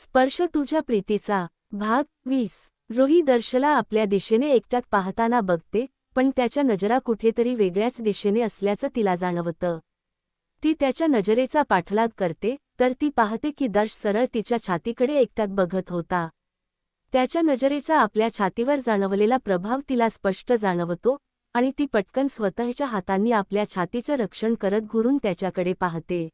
स्पर्श तुझ्या प्रीतीचा. भाग वीस. रोही दर्शला आपल्या दिशेने एकट्यात पाहताना बघते पण त्याच्या नजरा कुठेतरी वेगळ्याच दिशेने असल्याचं तिला जाणवतं. ती त्याच्या नजरेचा पाठलाग करते तर ती पाहते की दर्श सरळ तिच्या छातीकडे एकट्यात बघत होता. त्याच्या नजरेचा आपल्या छातीवर जाणवलेला प्रभाव तिला स्पष्ट जाणवतो आणि ती पटकन स्वतःच्या हातांनी आपल्या छातीचं रक्षण करत घुरून त्याच्याकडे पाहते.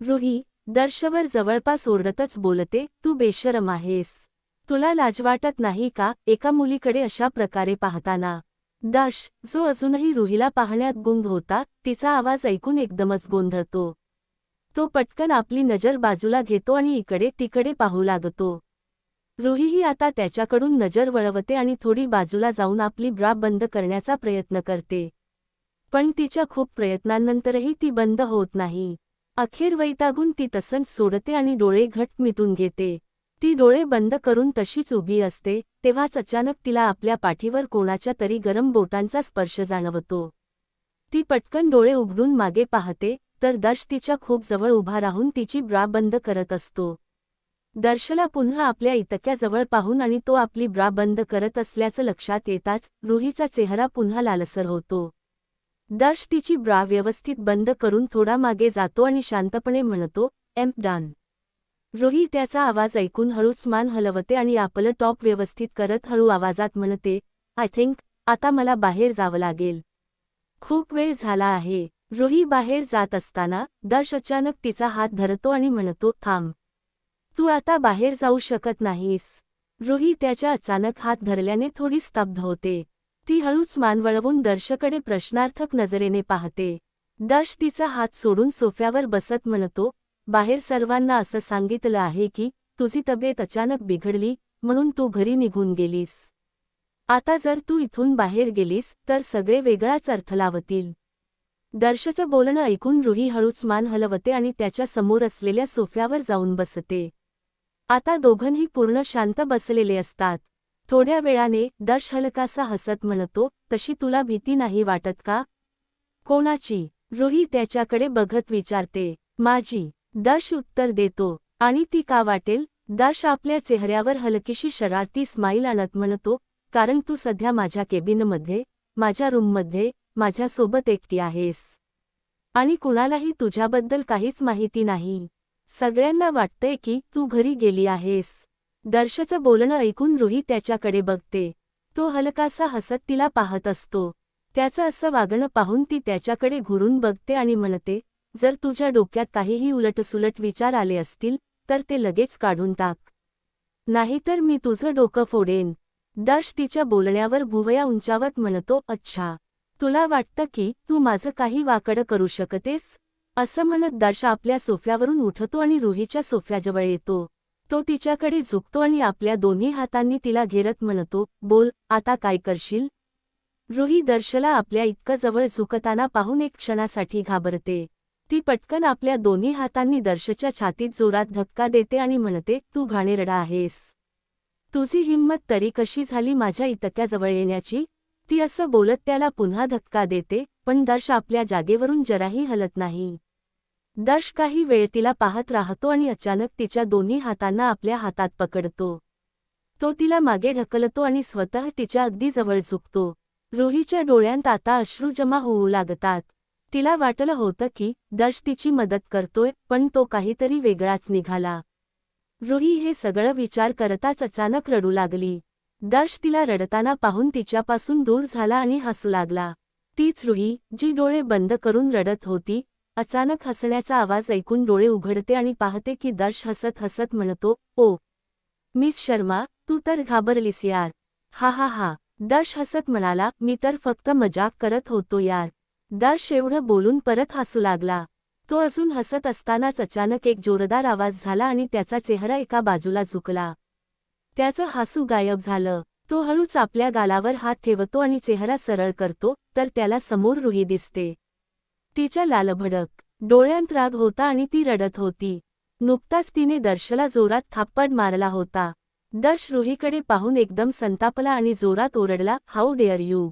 रुही दर्शवर जवळपास ओरडतच बोलते तू बेशरम आहेस. तुला लाज वाटत नाही का एका मुलीकडे अशा प्रकारे पाहताना? दर्श जो अजूनही रुहीला पाहण्यात गुंग होता तिचा आवाज ऐकून एकदमच गोंधळतो. तो पटकन आपली नजर बाजूला घेतो आणि इकडे तिकडे पाहू लागतो. रुहीही आता त्याच्याकडून नजर वळवते आणि थोडी बाजूला जाऊन आपली ब्रा बंद करण्याचा प्रयत्न करते. पण तिच्या खूप प्रयत्नांनंतरही ती बंद होत नाही. अखेर वैतागून ती तसंच सोडते आणि डोळे घट मिटून घेते. ती डोळे बंद करून तशीच उभी असते तेव्हाच अचानक तिला आपल्या पाठीवर कोणाच्या तरी गरम बोटांचा स्पर्श जाणवतो. ती पटकन डोळे उघडून मागे पाहते तर दर्श तिच्या खूप जवळ उभा राहून तिची ब्रा बंद करत असतो. दर्शला पुन्हा आपल्या इतक्याजवळ पाहून आणि तो आपली ब्रा बंद करत असल्याचं लक्षात येताच रुहीचा चेहरा पुन्हा लालसर होतो. दर्श तिची ब्रा व्यवस्थित बंद करून थोडा मागे जातो आणि शांतपणे म्हणतो एम डान. रोही त्याचा आवाज ऐकून हळूच मान हलवते आणि आपलं टॉप व्यवस्थित करत हळू आवाजात म्हणते आय थिंक आता मला बाहेर जावं लागेल. खूप वेळ झाला आहे. रोही बाहेर जात असताना दर्श अचानक तिचा हात धरतो आणि म्हणतो थांब. तू आता बाहेर जाऊ शकत नाहीस. रुही त्याच्या अचानक हात धरल्याने थोडी स्तब्ध होते. ती हळूच मान वळवून दर्शकडे प्रश्नार्थक नजरेने पाहते. दर्श तिचा हात सोडून सोफ्यावर बसत म्हणतो बाहेर सर्वांना असं सांगितलं आहे की तुझी तब्येत अचानक बिघडली म्हणून तू घरी निघून गेलीस. आता जर तू इथून बाहेर गेलीस तर सगळे वेगळाच अर्थ लावतील दर्शचं बोलणं ऐकून रुही हळूच मान हलवते आणि त्याच्यासमोर असलेल्या सोफ्यावर जाऊन बसते. आता दोघंही पूर्ण शांत बसलेले असतात. थोड्या वेळाने दर्श हलकासा हसत म्हणतो तशी तुला भीती नाही वाटत का? कोणाची? रुही त्याच्याकडे बघत विचारते. माझी. दर्श उत्तर देतो. आणि ती का वाटेल? दर्श आपल्या चेहऱ्यावर हलकीशी शरारती स्माईल आणत म्हणतो कारण तू सध्या माझ्या केबिनमध्ये माझ्या रूममध्ये माझ्यासोबत एकटी आहेस. आणि कुणालाही तुझ्याबद्दल काहीच माहिती नाही. सगळ्यांना वाटतंय की तू घरी गेली आहेस. दर्शचं बोलणं ऐकून रुही त्याच्याकडे बघते. तो हलकासा हसत तिला पाहत असतो. त्याचं असं वागणं पाहून ती त्याच्याकडे घुरून बघते आणि म्हणते जर तुझ्या डोक्यात काहीही उलटसुलट विचार आले असतील तर ते लगेच काढून टाक. नाहीतर मी तुझं डोकं फोडेन. दर्श तिच्या बोलण्यावर भुवया उंचावत म्हणतो अच्छा तुला वाटतं की तू माझं काही वाकडं करू शकतेस? असं म्हणत दर्श आपल्या सोफ्यावरून उठतो आणि रुहीच्या सोफ्याजवळ येतो. तो तिच्याकडे झुकतो आणि आपल्या दोन्ही हातांनी तिला घेरत म्हणतो बोल आता काय करशील? रुही दर्शला आपल्या इतकं जवळ झुकताना पाहून एक क्षणासाठी घाबरते. ती पटकन आपल्या दोन्ही हातांनी दर्शच्या छातीत जोरात धक्का देते आणि म्हणते तू घाणेरडा आहेस. तुझी हिंमत तरी कशी झाली माझ्या इतक्याजवळ येण्याची? ती असं बोलत त्याला पुन्हा धक्का देते पण दर्श आपल्या जागेवरून जराही हलत नाही. दर्श काही वेळ तिला पाहत राहतो आणि अचानक तिच्या दोन्ही हातांना आपल्या हातात पकडतो. तो तिला मागे ढकलतो आणि स्वतः तिच्या अगदी जवळ झुकतो. रोहीच्या डोळ्यांत आता अश्रू जमा होऊ लागतात. तिला वाटलं होतं की दर्श तिची मदत करतोय पण तो काहीतरी वेगळाच निघाला. रुही हे सगळं विचार करताच अचानक रडू लागली. दर्श तिला रडताना पाहून तिच्यापासून दूर झाला आणि हसू लागला. तीच रुही जी डोळे बंद करून रडत होती अचानक हसण्याचा आवाज ऐकून डोळे उघडते आणि पाहते की दर्श हसत हसत म्हणतो ओ मिस शर्मा तू तर घाबरलीस यार. हा हा हा. दर्श हसत म्हणाला मी तर फक्त मजाक करत होतो यार. दर्श एवढं बोलून परत हसू लागला. तो अजून हसत असतानाच अचानक एक जोरदार आवाज झाला आणि त्याचा चेहरा एका बाजूला झुकला. त्याचं हसू गायब झालं. तो हळूच आपल्या गालावर हात ठेवतो आणि चेहरा सरळ करतो तर त्याला समोर रुही दिसते. तिच्या लालभडक डोळ्यांत राग होता आणि ती रडत होती. नुकताच तिने दर्शला जोरात थाप्पड मारला होता. दर्श रुहीकडे पाहून एकदम संतापला आणि जोरात ओरडला हाऊ डेअर यू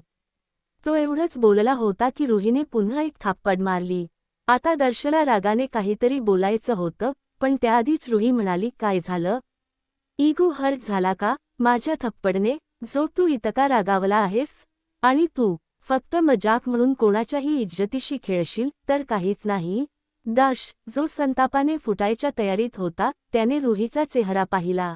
तो एवढंच बोलला होता की रुहीने पुन्हा एक थाप्पड मारली. आता दर्शला रागाने काहीतरी बोलायचं होतं पण त्याआधीच रुही म्हणाली काय झालं? इगो हर्ट झाला का? माझ्या थप्पडने? जो तू इतका रागावला आहेस? आणि तू फक्त मजाक म्हणून कोणाच्याही इज्जतीशी खेळशील तर काहीच नाही. दर्श जो संतापाने फुटायच्या तयारीत होता त्याने रुहीचा चेहरा पाहिला.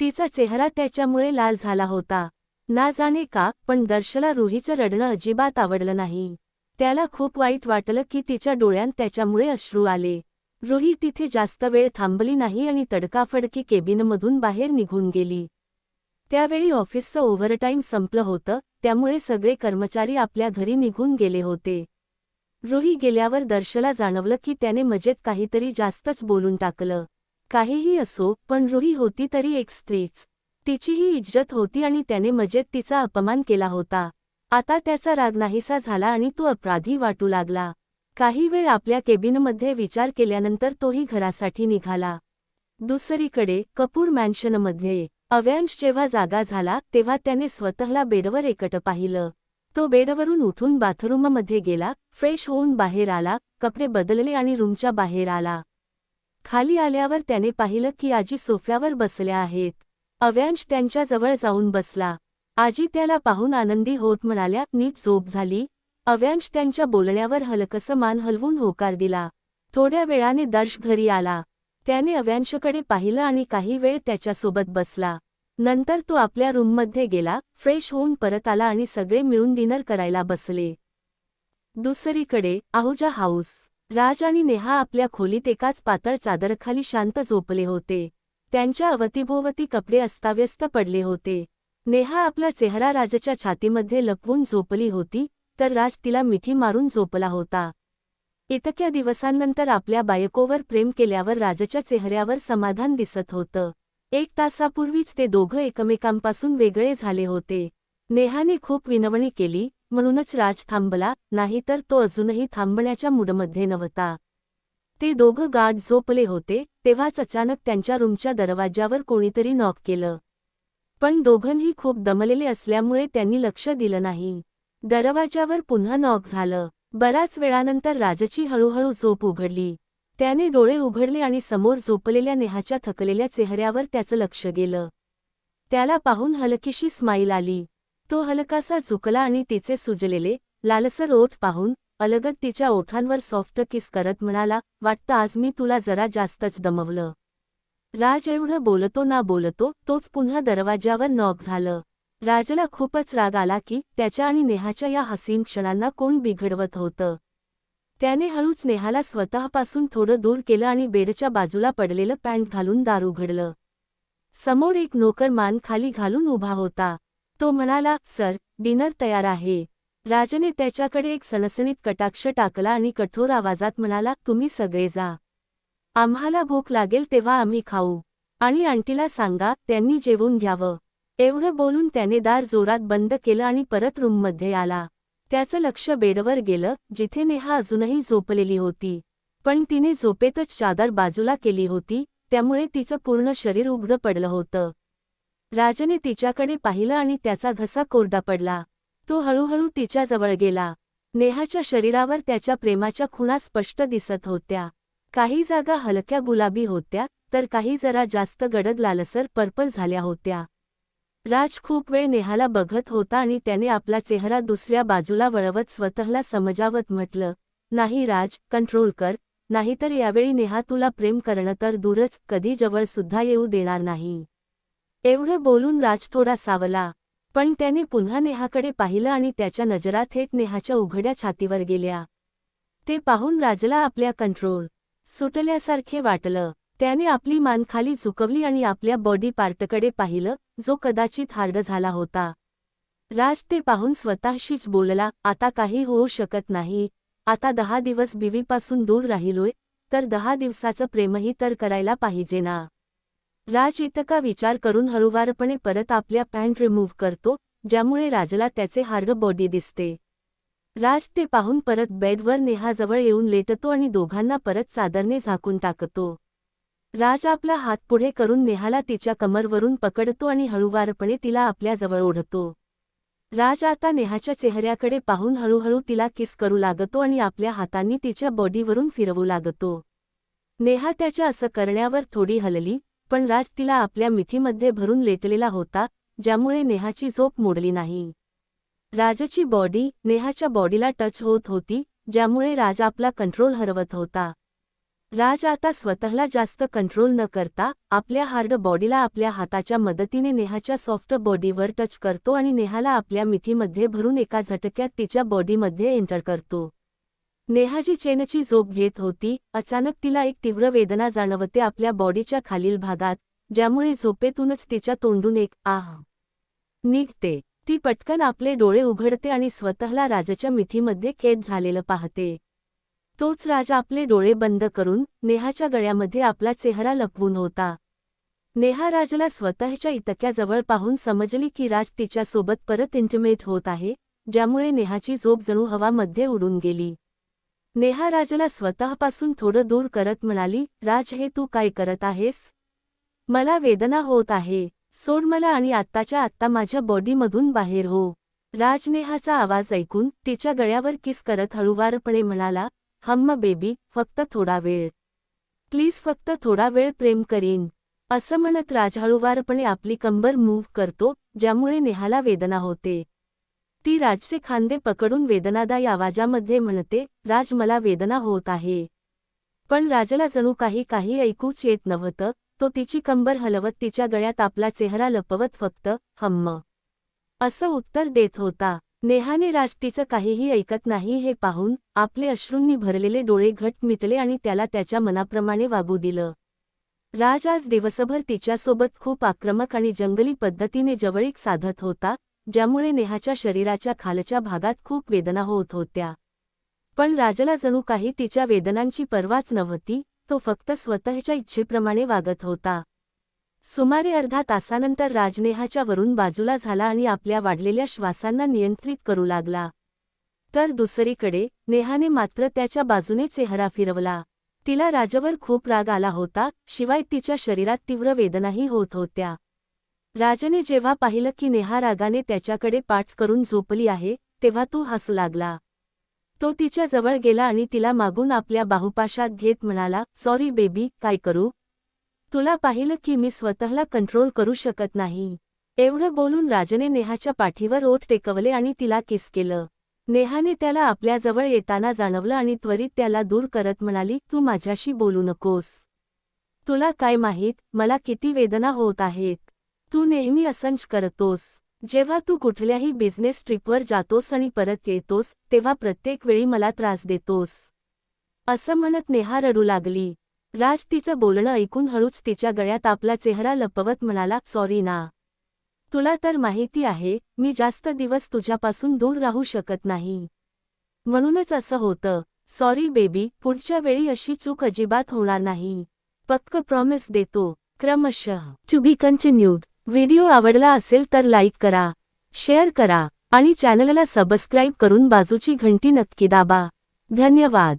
तिचा चेहरा त्याच्यामुळे लाल झाला होता. ना जाणे का पण दर्शला रुहीचं रडणं अजिबात आवडलं नाही. त्याला खूप वाईट वाटलं की तिच्या डोळ्यांत त्याच्यामुळे अश्रू आले. रुही तिथे जास्त वेळ थांबली नाही आणि तडकाफडकी केबिनमधून बाहेर निघून गेली. त्यावेळी ऑफिसचं ओव्हरटाईम संपलं होतं त्यामुळे सगळे कर्मचारी आपल्या घरी निघून गेले होते. रुही गेल्यावर दर्शला जाणवलं की त्याने मजेत काहीतरी जास्तच बोलून टाकलं. काहीही असो पण रुही होती तरी एक स्त्रीच. तिचीही इज्जत होती आणि त्याने मजेत तिचा अपमान केला होता. आता त्याचा राग नाहीसा झाला आणि तो अपराधी वाटू लागला. काही वेळ आपल्या केबिनमध्ये विचार केल्यानंतर तोही घरासाठी निघाला. दुसरीकडे कपूर मॅन्शनमध्ये अव्यांश जेव्हा जागा झाला तेव्हा त्याने स्वतःला बेडवर एकट पाहिलं. तो बेडवरून उठून बाथरूममध्ये गेला फ्रेश होऊन बाहेर आला कपडे बदलले आणि रूमच्या बाहेर आला. खाली आल्यावर त्याने पाहिलं की आजी सोफ्यावर बसल्या आहेत. अव्यांश त्यांच्याजवळ जाऊन बसला. आजी त्याला पाहून आनंदी होत म्हणाल्या नीट झोप झाली. अव्यांश त्यांच्या बोलण्यावर हलकसं मान हलवून होकार दिला. थोड्या वेळाने दर्श घरी आला. त्याने अव्यांशकडे पाहिलं आणि काही वेळ त्याच्यासोबत बसला. नंतर तो आपल्या रूममध्ये गेला फ्रेश होऊन परत आला आणि सगळे मिळून डिनर करायला बसले. दुसरीकडे आहुजा हाऊस. राज आणि नेहा आपल्या खोलीत एकाच पातळ चादरखाली शांत झोपले होते. त्यांच्या अवतीभोवती कपडे अस्ताव्यस्त पडले होते. नेहा आपला चेहरा राजच्या छातीमध्ये लपवून झोपली होती तर राज तिला मिठी मारून झोपला होता. इतक्या दिवसांनंतर आपल्या बायकोवर प्रेम केल्यावर राजच्या चेहऱ्यावर समाधान दिसत होतं. एक तासापूर्वीच ते दोघं एकमेकांपासून वेगळे झाले होते. नेहाने खूप विनवणी केली म्हणूनच राज थांबला नाहीतर तो अजूनही थांबण्याच्या मूडमध्ये नव्हता. ते दोघं गाठ झोपले होते तेव्हाच अचानक त्यांच्या रूमच्या दरवाज्यावर कोणीतरी नॉक केलं. पण दोघंही खूप दमलेले असल्यामुळे त्यांनी लक्ष दिलं नाही. दरवाज्यावर पुन्हा नॉक झालं. बराच वेळानंतर राजची हळूहळू झोप उघडली. त्याने डोळे उघडले आणि समोर झोपलेल्या नेहाच्या थकलेल्या चेहऱ्यावर त्याचं लक्ष गेलं. त्याला पाहून हलकीशी स्माईल आली. तो हलकासा झुकला आणि तिचे सुजलेले लालसर ओठ पाहून अलगद तिच्या ओठांवर सॉफ्ट किस करत म्हणाला वाटतं आज मी तुला जरा जास्तच दमवलं. राज एवढं बोलतो ना बोलतो तोच पुन्हा दरवाज्यावर नॉक झालं. राजला खूपच राग आला की त्याच्या आणि नेहाच्या या हसीन क्षणांना कोण बिघडवत होतं. त्याने हळूच नेहाला स्वतःपासून थोडं दूर केलं आणि बेडच्या बाजूला पडलेलं पॅन्ट घालून दार उघडलं. समोर एक नोकर मान खाली घालून उभा होता. तो म्हणाला सर डिनर तयार आहे. राजने त्याच्याकडे एक सणसणीत कटाक्ष टाकला आणि कठोर आवाजात म्हणाला तुम्ही सगळे जा. आम्हाला भूक लागेल तेव्हा आम्ही खाऊ. आणि आंटीला सांगा त्यांनी जेवून घ्यावं. एवढं बोलून त्याने दार जोरात बंद केलं आणि परत रूममध्ये आला. त्याचं लक्ष बेडवर गेलं जिथे नेहा अजूनही झोपलेली होती. पण तिने झोपेतच चादर बाजूला केली होती त्यामुळे तिचं पूर्ण शरीर उघडं पडलं होतं. राजने तिच्याकडे पाहिलं आणि त्याचा घसा कोरडा पडला. तो हळूहळू तिच्याजवळ गेला. नेहाच्या शरीरावर त्याच्या प्रेमाच्या खुणा स्पष्ट दिसत होत्या. काही जागा हलक्या गुलाबी होत्या तर काही जरा जास्त गडद लालसर पर्पल झाल्या होत्या. राज खूप वेळ नेहाला बघत होता आणि त्याने आपला चेहरा दुसऱ्या बाजूला वळवत स्वतःला समजावत म्हटलं नाही राज कंट्रोल कर नाहीतर यावेळी नेहा तुला प्रेम करणं तर दूरच कधी जवळ सुद्धा येऊ देणार नाही. एवढं बोलून राज थोडा सावला पण त्याने पुन्हा नेहाकडे पाहिलं आणि त्याच्या नजरा थेट नेहाच्या उघड्या छातीवर गेल्या. ते पाहून राजला आपल्या कंट्रोल सुटल्यासारखे वाटलं. त्याने आपली मान खाली झुकवली आणि आपल्या बॉडी पार्टकडे पाहिलं जो कदाचित हार्ड झाला होता. राज ते पाहून स्वतःशीच बोलला आता काही होऊ शकत नाही. आता दहा दिवस बीवीपासून दूर राहिलोय तर दहा दिवसाचं प्रेमही तर करायला पाहिजे ना. राज इतका विचार करून हळूवारपणे परत आपल्या पॅन्ट रिमूव्ह करतो ज्यामुळे राजला त्याचे हार्ड बॉडी दिसते. राज ते पाहून परत बेडवर नेहाजवळ येऊन लेटतो आणि दोघांना परत चादरने झाकून टाकतो. राज आपला हात पुढे करून नेहाला तिच्या कमरवरून पकडतो आणि हळूवारपणे तिला आपल्याजवळ ओढतो. राज आता नेहाच्या चेहऱ्याकडे पाहून हळूहळू तिला किस करू लागतो आणि आपल्या हातांनी तिच्या बॉडीवरून फिरवू लागतो. नेहा त्याच्या असं करण्यावर थोडी हलली पण राज तिला आपल्या मिठीमध्ये भरून लेटलेला होता ज्यामुळे नेहाची झोप मोडली नाही. राजची बॉडी नेहाच्या बॉडीला टच होत होती ज्यामुळे राज आपला कंट्रोल हरवत होता. राज आता स्वतःला जास्त कंट्रोल न करता आपल्या हार्ड बॉडीला आपल्या हाताच्या मदतीने नेहाच्या सॉफ्ट बॉडीवर टच करतो आणि नेहाला आपल्या मिठीमध्ये भरून एका झटक्यात तिच्या बॉडीमध्ये एंटर करतो. नेहाजी चेनची झोप घेत होती. अचानक तिला एक तीव्र वेदना जाणवते आपल्या बॉडीच्या खालील भागात ज्यामुळे झोपेतूनच तिच्या तोंडून एक आह निघते. ती पटकन आपले डोळे उघडते आणि स्वतःला राजाच्या मिठीमध्ये कैद झालेलं पाहते. तोच राजा आपले डोळे बंद करून नेहाच्या गळ्यामध्ये आपला चेहरा लपवून होता. नेहा राजला स्वतःच्या इतक्याजवळ पाहून समजली की राज तिच्यासोबत परत इंटिमेट होत आहे ज्यामुळे नेहाची झोप जणू हवामध्ये उडून गेली. नेहा राजला स्वतःपासून थोडं दूर करत म्हणाली राज हे तू काय करत आहेस? मला वेदना होत आहे. सोड मला आणि आत्ताच्या आत्ता माझ्या बॉडीमधून बाहेर हो. राज नेहाचा आवाज ऐकून तिच्या गळ्यावर किस करत हळुवारपणे म्हणाला हम्म बेबी फक्त थोडा वेळ. प्लीज फक्त थोडा वेळ प्रेम करीन. असं म्हणत राजहळूवारपणे आपली कंबर मूव्ह करतो ज्यामुळे नेहाला वेदना होते. ती राजचे खांदे पकडून वेदनादायी आवाजामध्ये म्हणते राज मला वेदना होत आहे. पण राजला जणू काही काही ऐकूच येत नव्हतं. तो तिची कंबर हलवत तिच्या गळ्यात आपला चेहरा लपवत फक्त हम्म. असं उत्तर देत होता. नेहाने राज तिचं काहीही ऐकत नाही हे पाहून आपले अश्रूंनी भरलेले डोळे घट मिटले आणि त्याला त्याच्या मनाप्रमाणे वागू दिलं. राज आज दिवसभर तिच्यासोबत खूप आक्रमक आणि जंगली पद्धतीने जवळीक साधत होता ज्यामुळे नेहाच्या शरीराच्या खालच्या भागात खूप वेदना होत होत्या. पण राजला जणू काही तिच्या वेदनांची पर्वाच नव्हती तो फक्त स्वतःच्या इच्छेप्रमाणे वागत होता. सुमारे अर्धा तासानंतर राजनेहाच्या वरून बाजूला झाला आणि आपल्या वाढलेल्या श्वासांना नियंत्रित करू लागला. तर दुसरीकडे नेहाने मात्र त्याच्या बाजूने चेहरा फिरवला. तिला राजवर खूप राग आला होता शिवाय तिच्या शरीरात तीव्र वेदनाही होत होत्या. राजने जेव्हा पाहिलं की नेहा रागाने त्याच्याकडे पाठ करून झोपली आहे तेव्हा तो हसू लागला. तो तिच्या जवळ गेला आणि तिला मागून आपल्या बाहुपाशात घेत म्हणाला सॉरी बेबी काय करू? तुला पाहिलं की मी स्वतःला कंट्रोल करू शकत नाही. एवढं बोलून राजने नेहाच्या पाठीवर ओठ टेकवले आणि तिला किस केलं. नेहाने त्याला आपल्याजवळ येताना जाणवलं आणि त्वरित त्याला दूर करत म्हणाली तू माझ्याशी बोलू नकोस. तुला काय माहीत मला किती वेदना होत आहेत. तू नेहमी असंच करतोस. जेव्हा तू कुठल्याही बिझनेस ट्रिपवर जातोस आणि परत येतोस तेव्हा प्रत्येक वेळी मला त्रास देतोस. असं म्हणत नेहा रडू लागली. राज तिचं बोलणं ऐकून हळूच तिच्या गळ्यात आपला चेहरा लपवत म्हणाला सॉरी ना. तुला तर माहिती आहे मी जास्त दिवस तुझ्यापासून दूर राहू शकत नाही. म्हणूनच असं होतं. सॉरी बेबी पुढच्या वेळी अशी चूक अजिबात होणार नाही. पक्क प्रॉमिस देतो. क्रमशः. टू बी कंटिन्यूड व्हिडिओ आवडला असेल तर लाईक करा शेअर करा आणि चॅनलला सबस्क्राईब करून बाजूची घंटी नक्की दाबा. धन्यवाद.